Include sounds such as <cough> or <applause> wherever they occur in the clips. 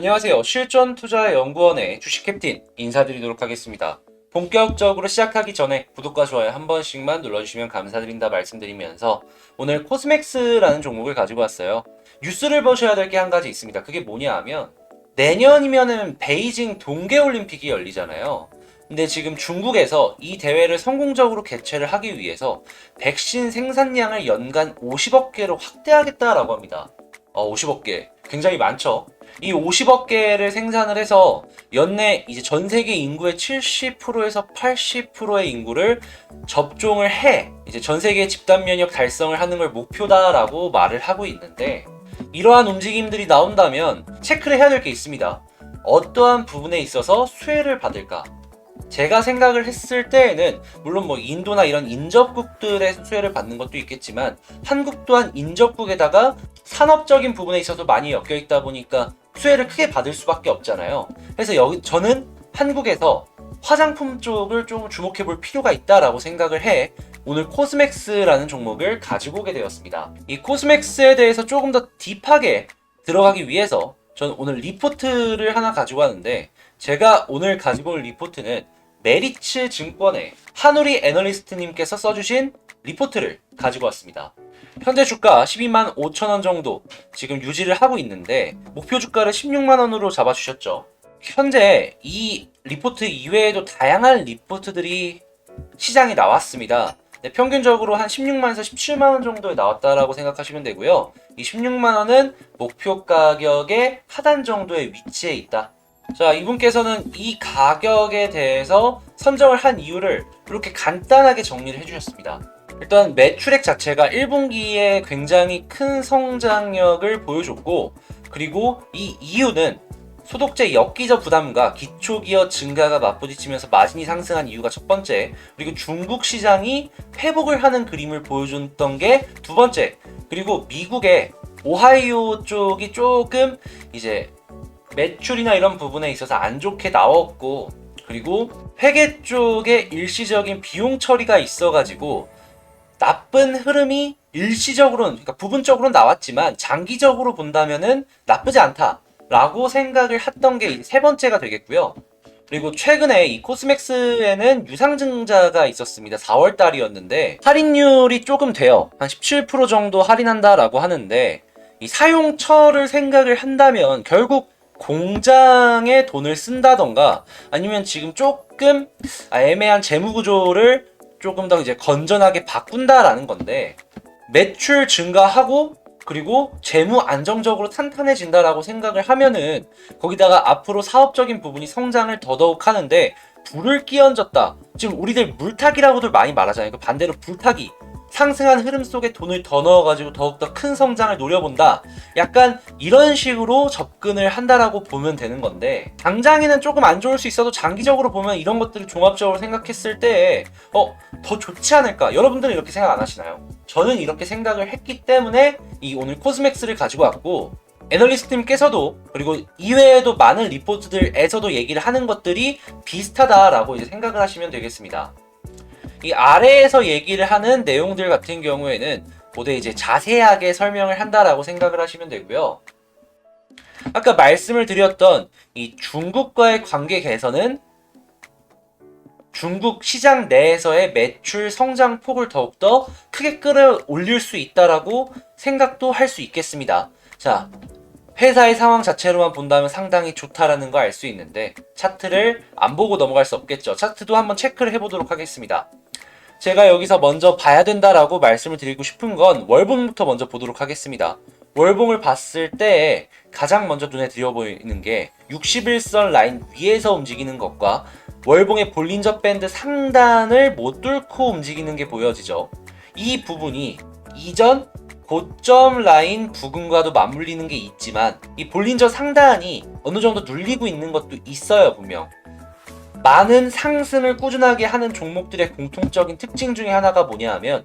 안녕하세요. 실전 투자 연구원의 주식 캡틴 인사드리도록 하겠습니다. 본격적으로 시작하기 전에 구독과 좋아요 한 번씩만 눌러주시면 감사드린다 말씀드리면서 오늘 코스맥스라는 종목을 가지고 왔어요. 뉴스를 보셔야 될 게 한 가지 있습니다. 그게 뭐냐 하면 내년이면은 베이징 동계올림픽이 열리잖아요. 근데 지금 중국에서 이 대회를 성공적으로 개최를 하기 위해서 백신 생산량을 연간 50억 개로 확대하겠다라고 합니다. 어, 50억 개. 굉장히 많죠? 이 50억 개를 생산을 해서 연내 이제 전 세계 인구의 70%에서 80%의 인구를 접종을 해 이제 전 세계 집단 면역 달성을 하는 걸 목표다라고 말을 하고 있는데 이러한 움직임들이 나온다면 체크를 해야 될 게 있습니다. 어떠한 부분에 있어서 수혜를 받을까? 제가 생각을 했을 때에는 물론 뭐 인도나 이런 인접국들의 수혜를 받는 것도 있겠지만 한국 또한 인접국에다가 산업적인 부분에 있어서 많이 엮여 있다 보니까 수혜를 크게 받을 수밖에 없잖아요. 그래서 여기 저는 한국에서 화장품 쪽을 좀 주목해 볼 필요가 있다라고 생각을 해 오늘 코스맥스라는 종목을 가지고 오게 되었습니다. 이 코스맥스에 대해서 조금 더 딥하게 들어가기 위해서 저는 오늘 리포트를 하나 가지고 왔는데 제가 오늘 가지고 올 리포트는 메리츠 증권의 한우리 애널리스트님께서 써주신 리포트를 가지고 왔습니다. 현재 주가 12만 5천 원 정도 지금 유지를 하고 있는데 목표 주가를 16만 원으로 잡아주셨죠. 현재 이 리포트 이외에도 다양한 리포트들이 시장에 나왔습니다. 네, 평균적으로 한 16만에서 17만 원 정도에 나왔다라고 생각하시면 되고요. 이 16만 원은 목표 가격의 하단 정도의 위치에 있다. 자, 이분께서는 이 가격에 대해서 선정을 한 이유를 이렇게 간단하게 정리를 해주셨습니다. 일단 매출액 자체가 1분기에 굉장히 큰 성장력을 보여줬고, 그리고 이 이유는 소독제 엽기적 부담과 기초기업 증가가 맞부딪히면서 마진이 상승한 이유가 첫 번째, 그리고 중국 시장이 회복을 하는 그림을 보여줬던 게 두 번째, 그리고 미국의 오하이오 쪽이 조금 이제 매출이나 이런 부분에 있어서 안 좋게 나왔고 그리고 회계 쪽에 일시적인 비용 처리가 있어가지고 나쁜 흐름이 일시적으로는 그러니까 부분적으로는 나왔지만 장기적으로 본다면은 나쁘지 않다라고 생각을 했던 게 세 번째가 되겠고요. 그리고 최근에 이 코스맥스에는 유상증자가 있었습니다. 4월 달이었는데 할인율이 조금 돼요. 한 17% 정도 할인한다라고 하는데 이 사용처를 생각을 한다면 결국 공장에 돈을 쓴다던가 아니면 지금 조금 아, 애매한 재무 구조를 조금 더 이제 건전하게 바꾼다라는 건데 매출 증가하고 그리고 재무 안정적으로 탄탄해진다라고 생각을 하면은 거기다가 앞으로 사업적인 부분이 성장을 더더욱 하는데 불을 끼얹었다. 지금 우리들 물타기라고들 많이 말하잖아요. 그 반대로 불타기. 상승한 흐름 속에 돈을 더 넣어가지고 더욱더 큰 성장을 노려본다. 약간 이런 식으로 접근을 한다라고 보면 되는 건데, 당장에는 조금 안 좋을 수 있어도 장기적으로 보면 이런 것들을 종합적으로 생각했을 때, 어, 더 좋지 않을까? 여러분들은 이렇게 생각 안 하시나요? 저는 이렇게 생각을 했기 때문에 이 오늘 코스맥스를 가지고 왔고, 애널리스트님께서도 그리고 이외에도 많은 리포트들에서도 얘기를 하는 것들이 비슷하다라고 이제 생각을 하시면 되겠습니다. 이 아래에서 얘기를 하는 내용들 같은 경우에는 모두 이제 자세하게 설명을 한다라고 생각을 하시면 되고요. 아까 말씀을 드렸던 이 중국과의 관계 개선은 중국 시장 내에서의 매출 성장 폭을 더욱더 크게 끌어올릴 수 있다라고 생각도 할 수 있겠습니다. 자, 회사의 상황 자체로만 본다면 상당히 좋다라는 거 알 수 있는데 차트를 안 보고 넘어갈 수 없겠죠. 차트도 한번 체크를 해보도록 하겠습니다. 제가 여기서 먼저 봐야 된다라고 말씀을 드리고 싶은 건 월봉부터 먼저 보도록 하겠습니다. 월봉을 봤을 때 가장 먼저 눈에 들어 보이는 게 61선 라인 위에서 움직이는 것과 월봉의 볼린저 밴드 상단을 못 뚫고 움직이는 게 보여지죠. 이 부분이 이전 고점 라인 부근과도 맞물리는 게 있지만 이 볼린저 상단이 어느 정도 눌리고 있는 것도 있어요 분명. 많은 상승을 꾸준하게 하는 종목들의 공통적인 특징 중에 하나가 뭐냐 하면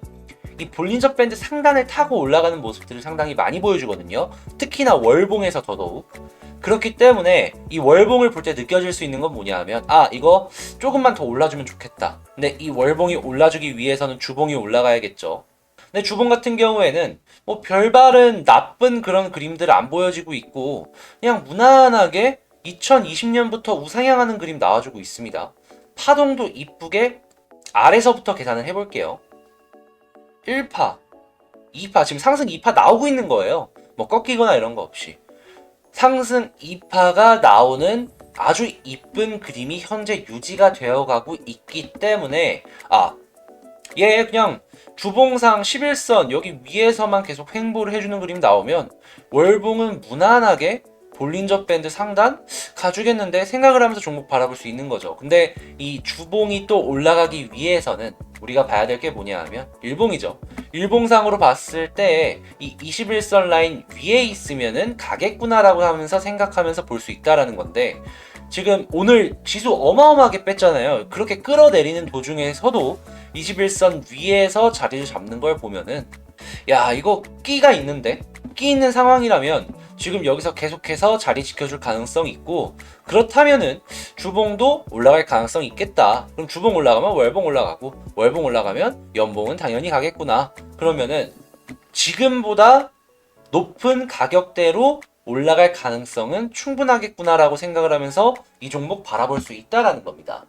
이 볼린저 밴드 상단을 타고 올라가는 모습들을 상당히 많이 보여주거든요. 특히나 월봉에서 더더욱. 그렇기 때문에 이 월봉을 볼 때 느껴질 수 있는 건 뭐냐 하면 아 이거 조금만 더 올라주면 좋겠다. 근데 이 월봉이 올라주기 위해서는 주봉이 올라가야겠죠. 근데 주봉 같은 경우에는 뭐 별다른 나쁜 그런 그림들 안 보여지고 있고 그냥 무난하게 2020년부터 우상향하는 그림 나와주고 있습니다. 파동도 이쁘게 아래서부터 계산을 해볼게요. 1파, 2파 지금 상승 2파 나오고 있는 거예요. 뭐 꺾이거나 이런 거 없이 상승 2파가 나오는 아주 이쁜 그림이 현재 유지가 되어가고 있기 때문에 아, 얘 그냥 주봉상 11선 여기 위에서만 계속 횡보를 해주는 그림 나오면 월봉은 무난하게 볼린저 밴드 상단 가주겠는데 생각을 하면서 종목 바라볼 수 있는 거죠. 근데 이 주봉이 또 올라가기 위해서는 우리가 봐야 될 게 뭐냐 하면 일봉이죠. 일봉상으로 봤을 때 이 21선 라인 위에 있으면은 가겠구나라고 하면서 생각하면서 볼 수 있다라는 건데 지금 오늘 지수 어마어마하게 뺐잖아요. 그렇게 끌어내리는 도중에서도 21선 위에서 자리를 잡는 걸 보면은 야 이거 끼가 있는데 끼 있는 상황이라면 지금 여기서 계속해서 자리 지켜줄 가능성이 있고 그렇다면은 주봉도 올라갈 가능성이 있겠다. 그럼 주봉 올라가면 월봉 올라가고 월봉 올라가면 연봉은 당연히 가겠구나. 그러면은 지금보다 높은 가격대로 올라갈 가능성은 충분하겠구나라고 생각을 하면서 이 종목 바라볼 수 있다라는 겁니다.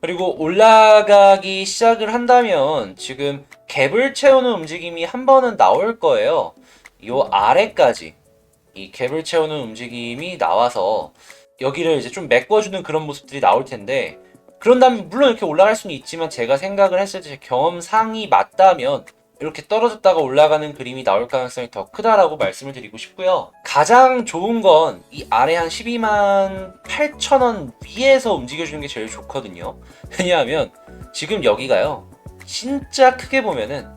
그리고 올라가기 시작을 한다면 지금 갭을 채우는 움직임이 한 번은 나올 거예요. 요 아래까지 이 갭을 채우는 움직임이 나와서 여기를 이제 좀 메꿔주는 그런 모습들이 나올 텐데 그런 다면 물론 이렇게 올라갈 수는 있지만 제가 생각을 했을 때제 경험상이 맞다면 이렇게 떨어졌다가 올라가는 그림이 나올 가능성이 더 크다라고 말씀을 드리고 싶고요. 가장 좋은 건 이 아래 한 12만 8천 원 위에서 움직여주는 게 제일 좋거든요. 왜냐하면 지금 여기가요. 진짜 크게 보면은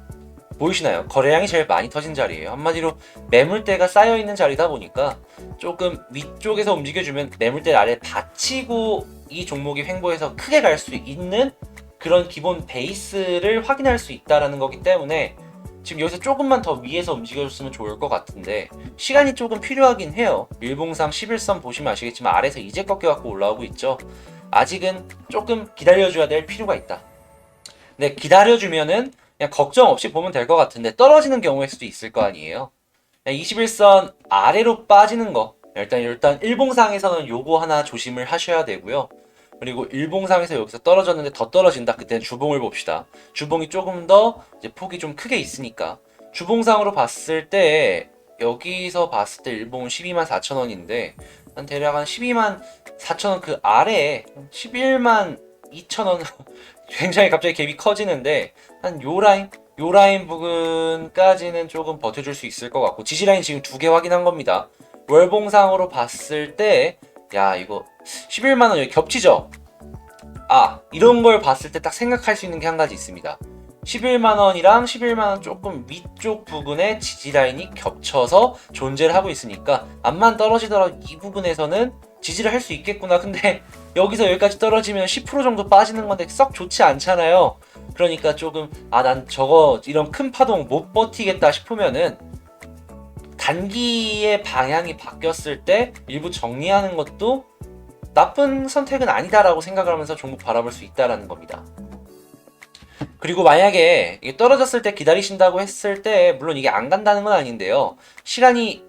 보이시나요? 거래량이 제일 많이 터진 자리예요. 한마디로 매물대가 쌓여 있는 자리다 보니까 조금 위쪽에서 움직여주면 매물대 아래 받치고 이 종목이 횡보해서 크게 갈 수 있는 그런 기본 베이스를 확인할 수 있다라는 거기 때문에 지금 여기서 조금만 더 위에서 움직여줬으면 좋을 것 같은데 시간이 조금 필요하긴 해요. 일봉상 11선 보시면 아시겠지만 아래서 이제 꺾여갖고 올라오고 있죠. 아직은 조금 기다려줘야 될 필요가 있다. 근데 기다려주면은 그냥 걱정 없이 보면 될 것 같은데 떨어지는 경우일 수도 있을 거 아니에요. 21선 아래로 빠지는 거 일단 일단 일봉상에서는 요거 하나 조심을 하셔야 되고요. 그리고 일봉상에서 여기서 떨어졌는데 더 떨어진다. 그때는 주봉을 봅시다. 주봉이 조금 더 이제 폭이 좀 크게 있으니까 주봉상으로 봤을 때 여기서 봤을 때 일봉은 12만 4천 원인데 한 대략 한 12만 4천 원 그 아래에 11만 2천 원 <laughs> 굉장히 갑자기 갭이 커지는데 한 요 라인 요 라인 부근까지는 조금 버텨줄 수 있을 것 같고 지지 라인 지금 두 개 확인한 겁니다. 월봉상으로 봤을 때 야 이거 11만 원 여기 겹치죠? 아 이런 걸 봤을 때 딱 생각할 수 있는 게 한 가지 있습니다. 11만 원이랑 11만 원 조금 위쪽 부분에 지지 라인이 겹쳐서 존재를 하고 있으니까 암만 떨어지더라도 이 부분에서는 지지를 할 수 있겠구나. 근데 여기서 여기까지 떨어지면 10% 정도 빠지는 건데 썩 좋지 않잖아요. 그러니까 조금 아 난 저거 이런 큰 파동 못 버티겠다 싶으면은 단기의 방향이 바뀌었을 때 일부 정리하는 것도 나쁜 선택은 아니다라고 생각을 하면서 종목 바라볼 수 있다라는 겁니다. 그리고 만약에 떨어졌을 때 기다리신다고 했을 때 물론 이게 안 간다는 건 아닌데요. 시간이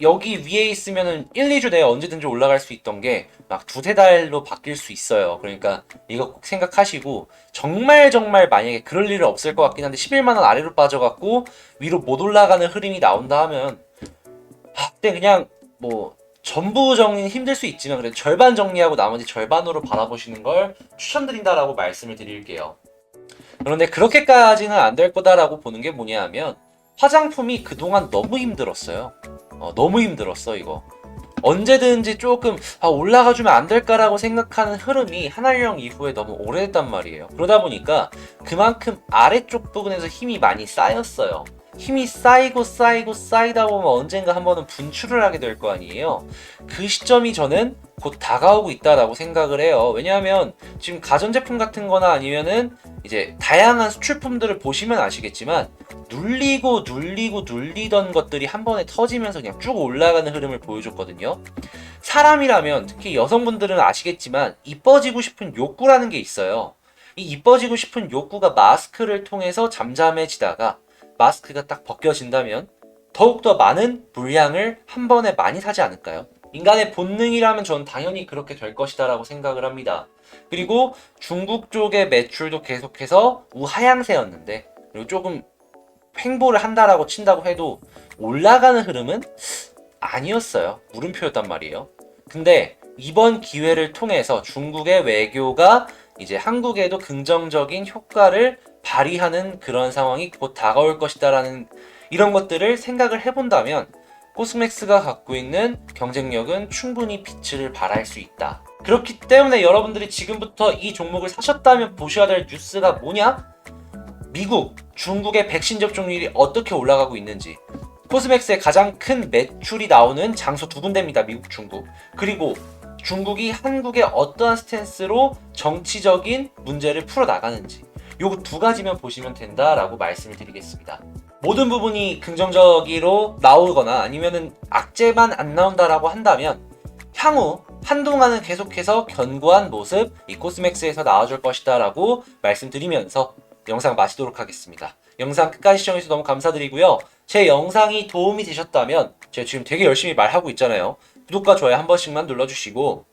여기 위에 있으면은 1, 2주 내에 언제든지 올라갈 수 있던 게 막 두세 달로 바뀔 수 있어요. 그러니까 이거 꼭 생각하시고 정말 정말 만약에 그럴 일은 없을 것 같긴 한데 11만 원 아래로 빠져갖고 위로 못 올라가는 흐름이 나온다 하면 아, 그때 그냥 뭐 전부 정리는 힘들 수 있지만 그래도 절반 정리하고 나머지 절반으로 바라보시는 걸 추천드린다라고 말씀을 드릴게요. 그런데 그렇게까지는 안 될 거다라고 보는 게 뭐냐 하면 화장품이 그동안 너무 힘들었어요. 어, 너무 힘들었어 이거. 언제든지 조금 아, 올라가 주면 안 될까라고 생각하는 흐름이 한알령 이후에 너무 오래됐단 말이에요. 그러다 보니까 그만큼 아래쪽 부분에서 힘이 많이 쌓였어요. 힘이 쌓이고 쌓이고 쌓이다 보면 언젠가 한 번은 분출을 하게 될 거 아니에요. 그 시점이 저는 곧 다가오고 있다라고 생각을 해요. 왜냐하면 지금 가전제품 같은 거나 아니면은 이제 다양한 수출품들을 보시면 아시겠지만 눌리고 눌리고 눌리던 것들이 한 번에 터지면서 그냥 쭉 올라가는 흐름을 보여줬거든요. 사람이라면 특히 여성분들은 아시겠지만 이뻐지고 싶은 욕구라는 게 있어요. 이 이뻐지고 싶은 욕구가 마스크를 통해서 잠잠해지다가 마스크가 딱 벗겨진다면 더욱더 많은 물량을 한 번에 많이 사지 않을까요? 인간의 본능이라면 저는 당연히 그렇게 될 것이다라고 생각을 합니다. 그리고 중국 쪽의 매출도 계속해서 우하향세였는데 그리고 조금 횡보를 한다라고 친다고 해도 올라가는 흐름은 아니었어요. 물음표였단 말이에요. 근데 이번 기회를 통해서 중국의 외교가 이제 한국에도 긍정적인 효과를 발휘하는 그런 상황이 곧 다가올 것이다라는 이런 것들을 생각을 해본다면 코스맥스가 갖고 있는 경쟁력은 충분히 빛을 발할 수 있다. 그렇기 때문에 여러분들이 지금부터 이 종목을 사셨다면 보셔야 될 뉴스가 뭐냐? 미국, 중국의 백신 접종률이 어떻게 올라가고 있는지, 코스맥스의 가장 큰 매출이 나오는 장소 두 군데입니다. 미국, 중국. 그리고 중국이 한국의 어떠한 스탠스로 정치적인 문제를 풀어 나가는지 요거 두 가지만 보시면 된다라고 말씀을 드리겠습니다. 모든 부분이 긍정적으로 나오거나 아니면은 악재만 안 나온다라고 한다면 향후 한동안은 계속해서 견고한 모습 이 코스맥스에서 나와줄 것이다라고 말씀드리면서 영상 마치도록 하겠습니다. 영상 끝까지 시청해주셔서 너무 감사드리고요. 제 영상이 도움이 되셨다면 제가 지금 되게 열심히 말하고 있잖아요. 구독과 좋아요 한 번씩만 눌러주시고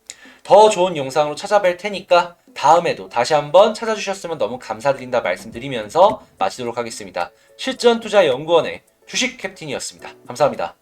더 좋은 영상으로 찾아뵐 테니까 다음에도 다시 한번 찾아주셨으면 너무 감사드린다 말씀드리면서 마치도록 하겠습니다. 실전투자연구원의 주식 캡틴이었습니다. 감사합니다.